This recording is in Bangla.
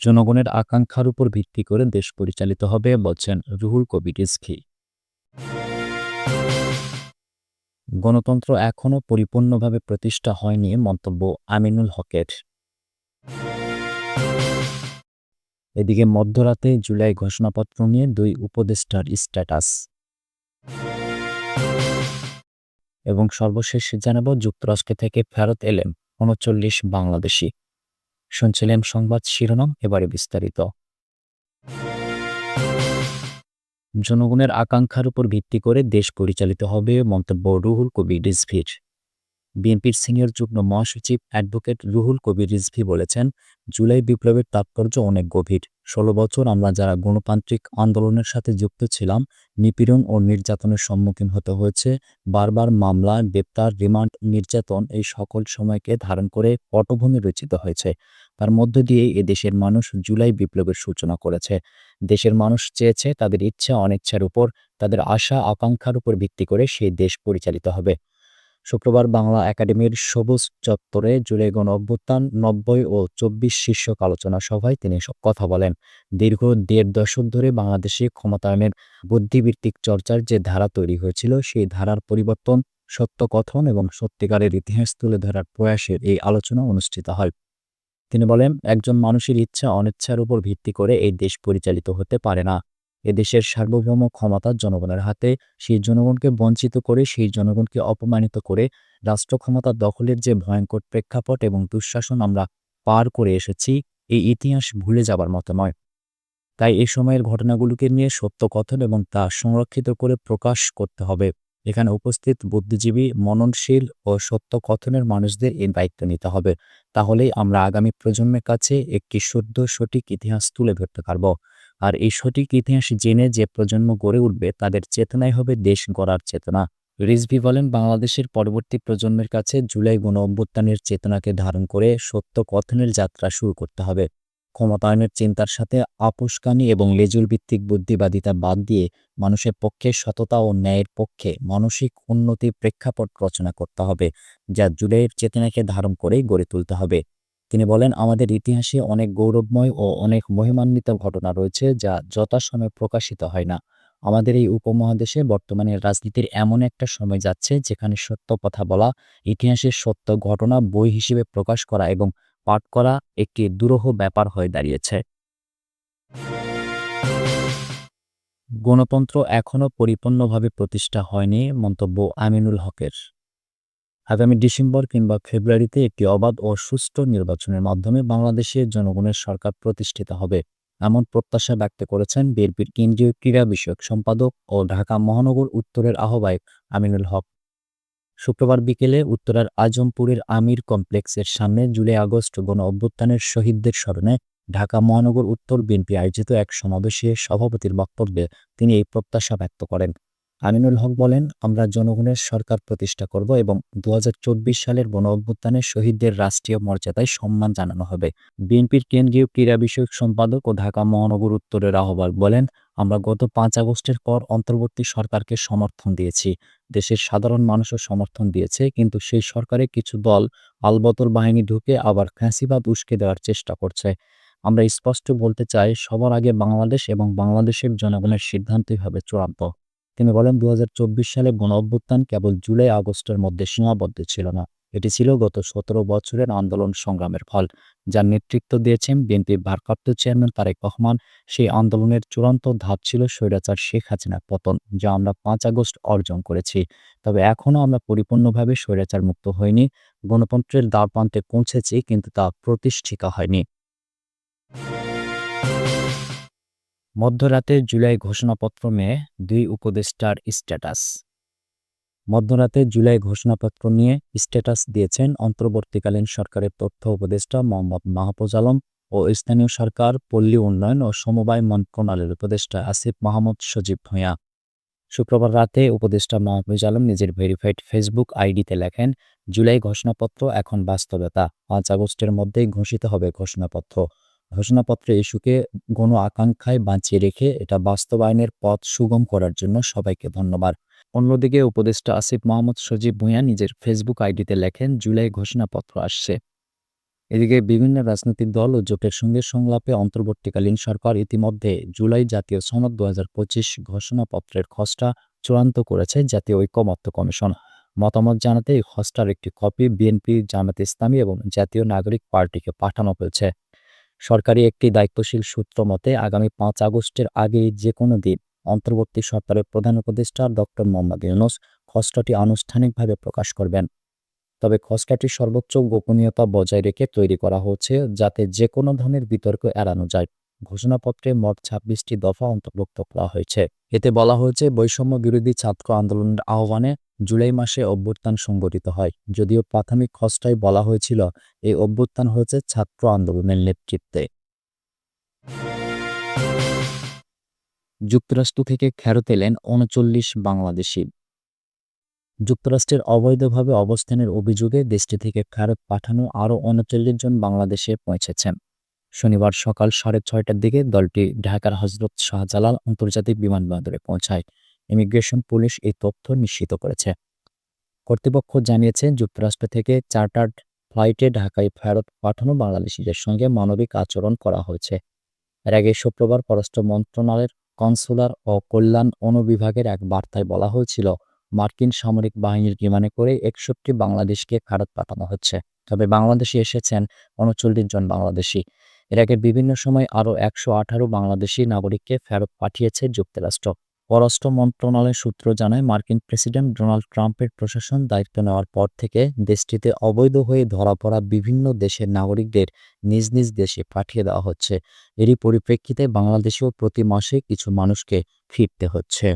জনগণের আকাঙ্ক্ষার উপর ভিত্তি করে দেশ পরিচালিত হবে, বলছেন রুহুল কবির রিজভী। গণতন্ত্র এখনও পরিপূর্ণভাবে প্রতিষ্ঠা হয়নি, মন্তব্য আমিনুল হকের। এদিকে মধ্যরাতে জুলাই ঘোষণাপত্র নিয়ে দুই উপদেষ্টার স্ট্যাটাস। এবং সর্বশেষ জানাব, যুক্তরাষ্ট্র থেকে ফেরত এলেন উনচল্লিশ বাংলাদেশি। শুনছিলেন সংবাদ শিরোনাম, এবারে বিস্তারিত। জনগণের আকাঙ্ক্ষার উপর ভিত্তি করে দেশ পরিচালিত হবে মন্তব্য রুহুল কবির রিজভির। বিএনপির সিনিয়র যুগ্ম মহাসচিব অ্যাডভোকেট রুহুল কবির রিজভি বলেছেন, জুলাই বিপ্লবের তাৎপর্য অনেক গভীর। ষোলো বছর আমরা যারা গণতান্ত্রিক আন্দোলনের সাথে যুক্ত ছিলাম, নিপীড়ন ও নির্যাতনের সম্মুখীন হতে হয়েছে। বারবার মামলা, গ্রেপ্তার, রিমান্ড, নির্যাতন এই সকল সময়কে ধারণ করে পটভূমি রচিত হয়েছে। তার মধ্য দিয়ে এদেশের মানুষ জুলাই বিপ্লবের সূচনা করেছে। দেশের মানুষ চেয়েছে তাদের ইচ্ছা, অনিচ্ছার উপর, তাদের আশা, আকাঙ্ক্ষার উপর ভিত্তি করে সেই দেশ পরিচালিত হবে। শুক্রবার বাংলা একাডেমির সবুজ চত্বরে জুলাই গণ অভ্যুত্থান নব্বই ও চব্বিশ শীর্ষক আলোচনা সভায় তিনি এসব কথা বলেন। দীর্ঘ দেড় দশক ধরে বাংলাদেশে ক্ষমতায়নের বুদ্ধিবৃত্তিক চর্চার যে ধারা তৈরি হয়েছিল, সেই ধারার পরিবর্তন, সত্য কথন এবং সত্যিকারের ইতিহাস তুলে ধরার প্রয়াসের এই আলোচনা অনুষ্ঠিত হয়। তিনি বলেন, একজন মানুষের ইচ্ছা অনিচ্ছার উপর ভিত্তি করে এই দেশ পরিচালিত হতে পারে না। এদেশের সার্বভৌম ক্ষমতা জনগণের হাতে, সেই জনগণকে বঞ্চিত করে, সেই জনগণকে অপমানিত করে রাষ্ট্র ক্ষমতা দখলের যে ভয়ঙ্কর প্রেক্ষাপট এবং দুঃশাসন আমরা পার করে এসেছি, এই ইতিহাস ভুলে যাবার মতো নয়। তাই এই সময়ের ঘটনাগুলোকে নিয়ে সত্য কথন এবং তা সংরক্ষিত করে প্রকাশ করতে হবে। এখানে উপস্থিত বুদ্ধিজীবী, মননশীল ও সত্য কথনের মানুষদের এই দায়িত্ব নিতে হবে। তাহলেই আমরা আগামী প্রজন্মের কাছে একটি শুদ্ধ, সঠিক ইতিহাস তুলে ধরতে পারব। আর এই সঠিক ইতিহাস জেনে যে প্রজন্ম গড়ে উঠবে, তাদের চেতনাই হবে দেশ গড়ার চেতনা। রিজভি বলেন, বাংলাদেশের পরবর্তী প্রজন্মের কাছে জুলাই গণ অভ্যুত্থানের চেতনাকে ধারণ করে সত্য কথনের যাত্রা শুরু করতে হবে। ক্ষমতায়নের চিন্তার সাথে আপোষকানি এবং লেজুল ভিত্তিক বুদ্ধিবাদিতা বাদ দিয়ে মানুষের পক্ষে সততা ও ন্যায়ের পক্ষে মানসিক উন্নতি প্রেক্ষাপট রচনা করতে হবে, যা জুলাইয়ের চেতনাকে ধারণ করেই গড়ে তুলতে হবে। তিনি বলেন, আমাদের ইতিহাসে অনেক গৌরবময় ও অনেক মহিমান্বিত ঘটনা রয়েছে যা যথাসময়ে প্রকাশিত হয় না। আমাদের এই উপমহাদেশে বর্তমানে রাজনীতির এমন একটা সময় যাচ্ছে যেখানে সত্য কথা বলা ইতিহাসের সত্য ঘটনা বই হিসেবে প্রকাশ করা এবং পাঠ করা একটি দুরূহ ব্যাপার হয়ে দাঁড়িয়েছে। গণতন্ত্র এখনও পরিপূর্ণভাবে প্রতিষ্ঠা হয়নি, মন্তব্য আমিনুল হকের। আগামী ডিসেম্বর কিংবা ফেব্রুয়ারিতে একটি অবাধ ও সুষ্ঠু নির্বাচনের মাধ্যমে বাংলাদেশের জনগণের সরকার প্রতিষ্ঠিত হবে, এমন প্রত্যাশা ব্যক্ত করেছেন বিএনপির কেন্দ্রীয় ক্রীড়া বিষয়ক সম্পাদক ও ঢাকা মহানগর উত্তরের আহ্বায়ক আমিনুল হক। শুক্রবার বিকেলে উত্তরার আজমপুরের আমির কমপ্লেক্সের সামনে জুলাই আগস্ট গণ অভ্যুত্থানের শহীদদের স্মরণে ঢাকা মহানগর উত্তর বিএনপি আয়োজিত এক সমাবেশে সভাপতির বক্তব্যে তিনি এই প্রত্যাশা ব্যক্ত করেন। আমিনুল হক বলেন, আমরা জনগণের সরকার প্রতিষ্ঠা করব এবং দু হাজার চব্বিশ সালের গণ অভ্যুত্থানের শহীদদের রাষ্ট্রীয় মর্যাদায় সম্মান জানানো হবে। বিএনপির কেন্দ্রীয় ক্রীড়া বিষয়ক সম্পাদক ও ঢাকা মহানগর উত্তরের আহ্বায়ক বলেন, আমরা গত পাঁচ আগস্টের পর অন্তর্বর্তী সরকারকে সমর্থন দিয়েছি। দেশের সাধারণ মানুষও সমর্থন দিয়েছে, কিন্তু সেই সরকারে কিছু দল আলবতর বাহিনী ঢুকে আবার ফ্যাঁসিবাদ উস্কে দেওয়ার চেষ্টা করছে। আমরা স্পষ্ট বলতে চাই, সবার আগে বাংলাদেশ এবং বাংলাদেশের জনগণের সিদ্ধান্তই হবে চূড়ান্ত। তিনি বলেন দু হাজার চব্বিশ সালে গণ অভ্যুত্থান কেবল জুলাই আগস্টের মধ্যে সীমাবদ্ধ ছিল না। এটি ছিল গত সতেরো বছরের আন্দোলন সংগ্রামের ফল। যার নেতৃত্ব দিয়েছেন বিএনপির ভারপ্রাপ্ত চেয়ারম্যান তারেক রহমান। সেই আন্দোলনের চূড়ান্ত ধাপ ছিল স্বৈরাচার শেখ হাসিনার পতন, যা আমরা পাঁচ আগস্ট অর্জন করেছি। তবে এখনও আমরা পরিপূর্ণভাবে স্বৈরাচার মুক্ত হইনি। গণতন্ত্রের দ্বারপ্রান্তে পৌঁছেছি, কিন্তু তা প্রতিষ্ঠিত হয়নি। মধ্যরাতে জুলাই ঘোষণাপত্র মেয়ে দুই উপদেষ্টার স্ট্যাটাস। মধ্যরাতে জুলাই ঘোষণাপত্র নিয়ে স্ট্যাটাস দিয়েছেন অন্তর্বর্তীকালীন সরকারের তথ্য উপদেষ্টা মোহাম্মদ মাহফুজ আলম ও স্থানীয় সরকার, পল্লী উন্নয়ন ও সমবায় মন্ত্রণালয়ের উপদেষ্টা আসিফ মাহমুদ সজীব ভূঁইয়া। শুক্রবার রাতে উপদেষ্টা মাহফুজ আলম নিজের ভেরিফাইড ফেসবুক আইডিতে লেখেন, জুলাই ঘোষণাপত্র এখন বাস্তবতা, পাঁচ আগস্টের মধ্যেই ঘোষিত হবে ঘোষণাপত্র। ঘোষণাপত্রে ইস্যুকে গণ আকাঙ্ক্ষায় বাঁচিয়ে রেখে এটা বাস্তবায়নের পথ সুগম করার জন্য সবাইকে ধন্যবাদ। অন্যদিকে উপদেষ্টা আসিফ মোহাম্মদ সজীব ভূঁইয়া নিজের ফেসবুক আইডিতে লেখেন, জুলাই ঘোষণাপত্র আসছে। এদিকে বিভিন্ন রাজনৈতিক দল ও জোটের সঙ্গে সংলাপে অন্তর্বর্তীকালীন সরকার ইতিমধ্যে জুলাই জাতীয় সনদ দু পঁচিশ ঘোষণাপত্রের খসড়া চূড়ান্ত করেছে জাতীয় ঐকমত্য কমিশন। মতামত জানাতে এই খসড়ার একটি কপি বিএনপি জামাত ইসলামী এবং জাতীয় নাগরিক পার্টিকে পাঠানো হয়েছে। সরকারি একটি দায়িত্বশীল সূত্র মতে, আগামী পাঁচ আগস্টের আগে যে কোনো দিন অন্তর্বর্তী সরকারের প্রধান উপদেষ্টা ডক্টর মোহাম্মদ ইউনুস খসড়াটি আনুষ্ঠানিকভাবে প্রকাশ করবেন। তবে খসড়াটি সর্বোচ্চ গোপনীয়তা বজায় রেখে তৈরি করা হচ্ছে যাতে যে কোনো ধরনের বিতর্ক এড়ানো যায়। ঘোষণাপত্রে মোট ছাব্বিশটি দফা অন্তর্ভুক্ত করা হয়েছে। এতে বলা হয়েছে বৈষম্য বিরোধী ছাত্র আন্দোলনের আহ্বানে জুলাই মাসে অভ্যুত্থান সংগঠিত হয়। যদিও প্রাথমিক খসড়ায় বলা হয়েছিল, এই অভ্যুত্থান হয়েছে ছাত্র আন্দোলনের নেতৃত্বে। যুক্তরাষ্ট্র থেকে ফেরত এলেন উনচল্লিশ বাংলাদেশি। যুক্তরাষ্ট্রের অবৈধভাবে অবস্থানের অভিযোগে দেশটি থেকে ফেরত পাঠানো আরও উনচল্লিশ জন বাংলাদেশে পৌঁছেছেন শনিবার সকাল সাড়ে ছয়টার দিকে দলটি ঢাকার হজরত শাহজালাল আন্তর্জাতিক বিমানবন্দরে পৌঁছায়। ইমিগ্রেশন পুলিশ এই তথ্য নিশ্চিত করেছে। কর্তৃপক্ষ জানিয়েছে, যুক্তরাষ্ট্র থেকে চার্টার্ড ফ্লাইটে ঢাকায় ফেরত পাঠানো বাংলাদেশিদের সঙ্গে মানবিক আচরণ করা হয়েছে। এর আগে শুক্রবার পররাষ্ট্র মন্ত্রণালয়ের কনসুলার ও কল্যাণ অনুবিভাগের এক বার্তায় বলা হয়েছিল, মার্কিন সামরিক বাহিনীর বিমানে করে একষট্টি বাংলাদেশকে ফেরত পাঠানো হচ্ছে। তবে বাংলাদেশে এসেছেন উনচল্লিশ জন বাংলাদেশি। এর আগে বিভিন্ন সময় আরও একশো আঠারো বাংলাদেশি নাগরিককে ফেরত পাঠিয়েছে যুক্তরাষ্ট্র। পররাষ্ট্র মন্ত্রণালয় সূত্র জানায়, মার্কিন প্রেসিডেন্ট ডোনাল্ড ট্রাম্পের প্রশাসন দায়িত্ব নেওয়ার পর থেকে দেশটিতে অবৈধ হয়ে ধরা পড়া বিভিন্ন দেশের নাগরিকদের নিজ নিজ দেশে পাঠিয়ে দেওয়া হচ্ছে। এরই পরিপ্রেক্ষিতে বাংলাদেশেও প্রতি মাসে কিছু মানুষকে ফিরতে হচ্ছে।